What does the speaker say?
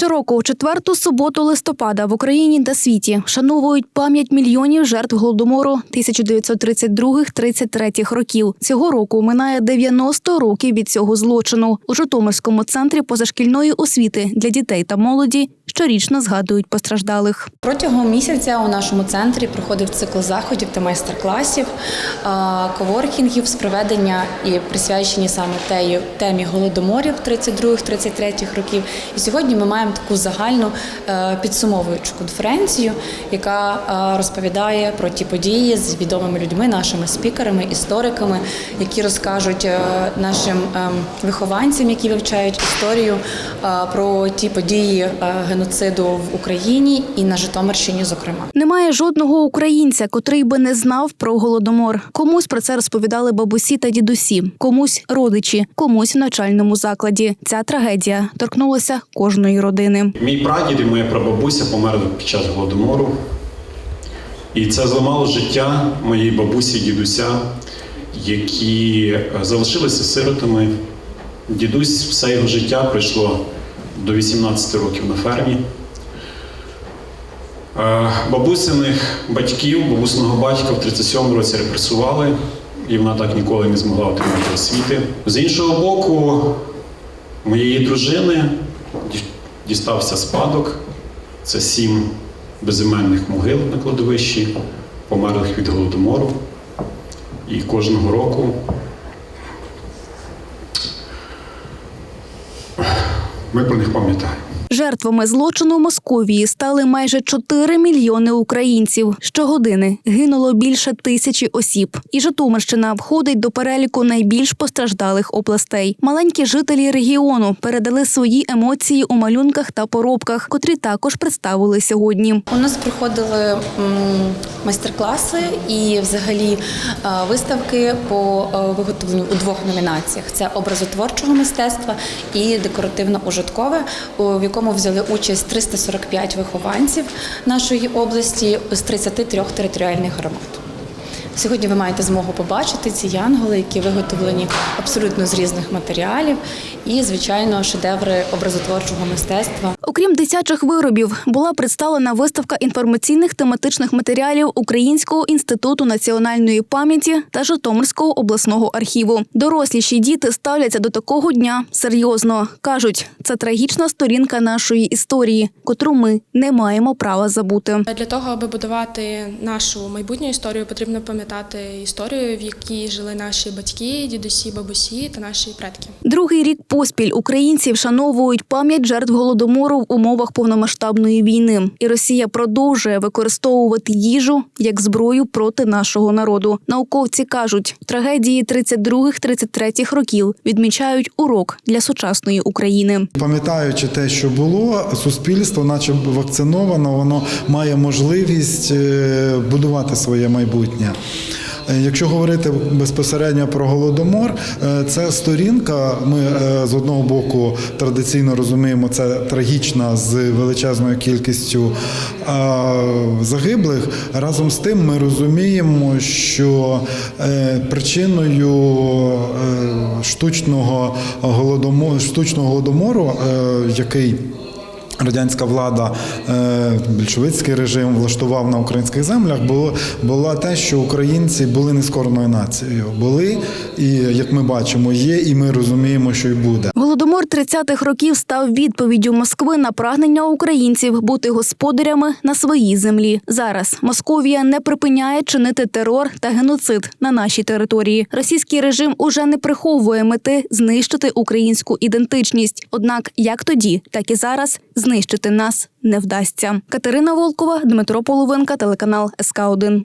Щороку у четверту суботу листопада в Україні та світі вшановують пам'ять мільйонів жертв голодомору 1932-33 років. Цього року минає 90 років від цього злочину. У Житомирському центрі позашкільної освіти для дітей та молоді щорічно згадують постраждалих. Протягом місяця у нашому центрі проходив цикл заходів та майстер-класів, коворкінгів з проведення і присвячені саме темі голодоморів 32-33 років. І сьогодні ми маємо таку загальну е, підсумовуючу конференцію, яка е, розповідає про ті події з відомими людьми, нашими спікерами, істориками, які розкажуть е, нашим ем, вихованцям, які вивчають історію, про ті події е, геноциду в Україні і на Житомирщині, зокрема. Немає жодного українця, котрий би не знав про голодомор. Комусь про це розповідали бабусі та дідусі, комусь родичі, комусь в навчальному закладі. Ця трагедія торкнулася кожної родини. Мій прадід і моя прабабуся померли під час голодомору. І це зламало життя моєї бабусі дідуся, які е, залишилися сиротами. Дідусь все його життя пройшло до 18 років на фермі. Е, Бабусиних батьків, бабусиного батька в 37 році репресували, і вона так ніколи не змогла отримати освіти. З іншого боку, моєї дружини дістався спадок. Це сім безіменних могил на кладовищі, померлих від голодомору. І кожного року ми про них пам'ятаємо. Жертвами злочину Московії стали майже 4 мільйони українців. Щогодини гинуло більше тисячі осіб. І Житомирщина входить до переліку найбільш постраждалих областей. Маленькі жителі регіону передали свої емоції у малюнках та поробках, котрі також представили сьогодні. У нас проходили майстер-класи і взагалі е, виставки по е, виготовленню у двох номінаціях: це образотворчого мистецтва і декоративно-ужиткове, у якому взяли участь 345 вихованців нашої області з 33 територіальних громад. Сьогодні ви маєте змогу побачити ці янголи, які виготовлені абсолютно з різних матеріалів, і звичайно шедеври образотворчого мистецтва. Окрім дитячих виробів, була представлена виставка інформаційних тематичних матеріалів Українського інституту національної пам'яті та Житомирського обласного архіву. Доросліші діти ставляться до такого дня серйозно. кажуть, це трагічна сторінка нашої історії, котру ми не маємо права забути. Для того, аби будувати нашу майбутню історію, потрібно пам'ятати історію, в якій жили наші батьки, дідусі, бабусі та наші предки. Другий рік поспіль українці вшановують пам'ять жертв голодомору в умовах повномасштабної війни, і Росія продовжує використовувати їжу як зброю проти нашого народу. Науковці кажуть, трагедії 32-33 років відмічають урок для сучасної України. Пам'ятаючи те, що було, суспільство, наче вакциновано, воно має можливість е, будувати своє майбутнє. Е, Якщо говорити безпосередньо про голодомор, е, це сторінка. Ми е, з одного боку традиційно розуміємо, це трагічна з величезною кількістю загиблих. Разом з тим, ми розуміємо, що причиною штучного голодомору, штучного голодомору, який Радянська влада, е, більшовицький режим влаштував на українських землях, було було те, що українці були нескорною нацією. Були і як ми бачимо, є, і ми розуміємо, що й буде. Голодомор 30-х років став відповіддю Москви на прагнення українців бути господарями на своїй землі. Зараз Московія не припиняє чинити терор та геноцид на нашій території. Російський режим уже не приховує мети знищити українську ідентичність. Однак, як тоді, так і зараз знищити нас не вдасться. Катерина Волкова, Дмитро Половинка, телеканал СК 1